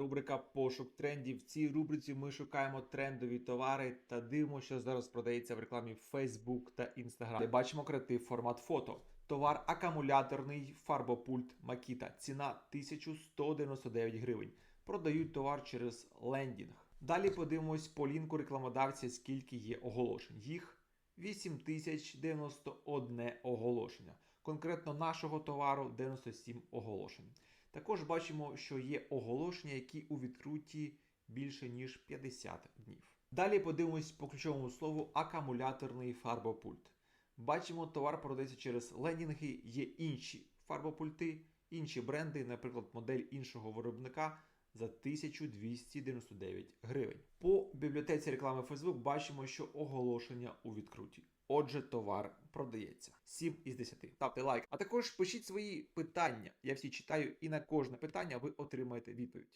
рубрика Пошук трендів. В цій рубриці ми шукаємо трендові товари та дивимося, що зараз продається в рекламі Facebook та Instagram. Де бачимо креатив формат фото. Товар акумуляторний фарбопульт Makita. Ціна 1199 гривень. Продають товар через лендінг. Далі подивимось по лінку рекламодавця, скільки є оголошень. Їх 8091 оголошення. Конкретно нашого товару 97 оголошень. Також бачимо, що є оголошення, які у відкрутті більше ніж 50 днів. Далі подивимось по ключовому слову акумуляторний фарбопульт. Бачимо, товар продається через лендінги, є інші фарбопульти, інші бренди, наприклад, модель іншого виробника за 1299 гривень. По бібліотеці реклами Facebook бачимо, що оголошення у відкруті. Отже, товар продається 7 із 10. Ставте лайк. А також пишіть свої питання. Я всі читаю, і на кожне питання ви отримаєте відповідь.